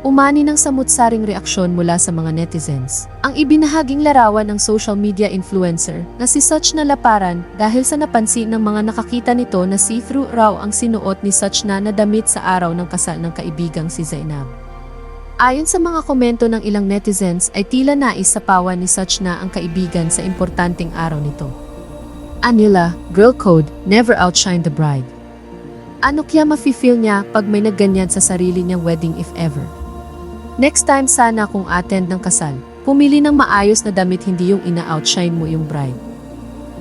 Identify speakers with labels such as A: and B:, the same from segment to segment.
A: umani ng samut-saring reaksyon mula sa mga netizens. Ang ibinahaging larawan ng social media influencer na si Such na laparan dahil sa napansin ng mga nakakita nito na see-through raw ang sinuot ni Such na na damit sa araw ng kasal ng kaibigang si Zainab. Ayon sa mga komento ng ilang netizens ay tila nais sa pawan ni Such na ang kaibigan sa importanteng araw nito. Anila, girl code, never outshine the bride. Ano kaya mafe-feel niya pag may nagganyan sa sarili niyang wedding if ever? Next time sana kung attend ng kasal, pumili ng maayos na damit hindi yung ina-outshine mo yung bride.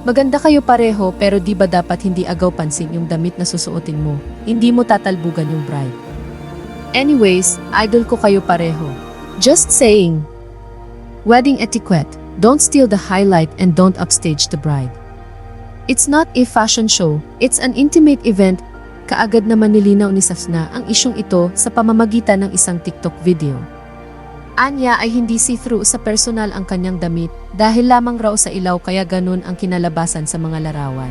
A: Maganda kayo pareho pero di ba dapat hindi agaw pansin yung damit na susuotin mo, hindi mo tatalbugan yung bride. Anyways, idol ko kayo pareho. Just saying. Wedding etiquette, don't steal the highlight and don't upstage the bride. It's not a fashion show, it's an intimate event kaagad naman nilinaw ni Safna ang isyong ito sa pamamagitan ng isang TikTok video. Anya ay hindi see-through sa personal ang kanyang damit dahil lamang raw sa ilaw kaya ganun ang kinalabasan sa mga larawan.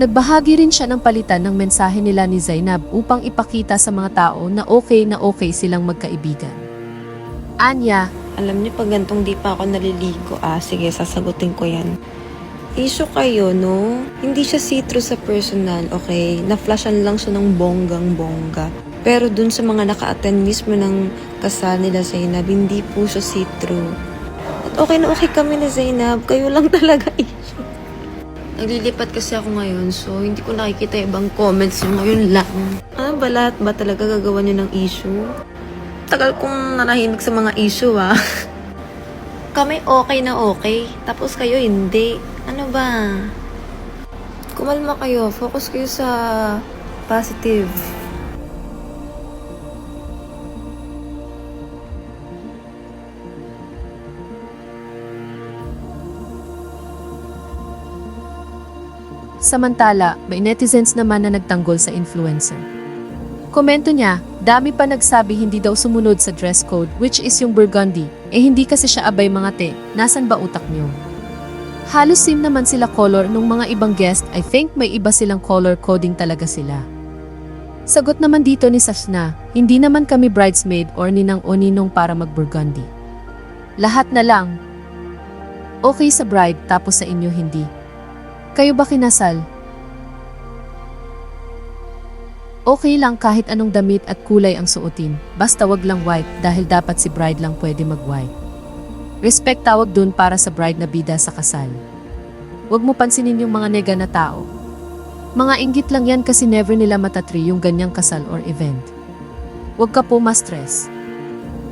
A: Nagbahagi rin siya ng palitan ng mensahe nila ni Zainab upang ipakita sa mga tao na okay na okay silang magkaibigan. Anya,
B: Alam niyo, pag gantong di pa ako naliligo, ah, sige, sasagutin ko yan. Issue kayo, no? Hindi siya see-through sa personal, okay? Na-flashan lang siya ng bonggang-bongga. Pero dun sa mga naka-attend mismo ng kasal nila Zainab, hindi po siya see-through. At okay na okay kami ni Zainab, kayo lang talaga issue. Naglilipat kasi ako ngayon, so hindi ko nakikita ibang comments so ngayon lang. Ah, ba lahat ba talaga gagawa niyo ng issue? Tagal kong nanahimik sa mga issue, ah. Kami okay na okay, tapos kayo hindi. Ano ba? Kumalma kayo, focus kayo sa positive.
A: Samantala, may netizens naman na nagtanggol sa influencer. Komento niya, dami pa nagsabi hindi daw sumunod sa dress code which is yung burgundy, eh hindi kasi siya abay mga te, nasan ba utak niyo? Halos same naman sila color nung mga ibang guest, I think may iba silang color coding talaga sila. Sagot naman dito ni Sasna, hindi naman kami bridesmaid or ninang o ninong para mag-burgundy. Lahat na lang. Okay sa bride tapos sa inyo hindi. Kayo ba kinasal? Okay lang kahit anong damit at kulay ang suotin, basta wag lang white dahil dapat si bride lang pwede mag-white. Respect tawag dun para sa bride na bida sa kasal. Huwag mo pansinin yung mga nega na tao. Mga inggit lang yan kasi never nila matatri yung ganyang kasal or event. Huwag ka po ma-stress.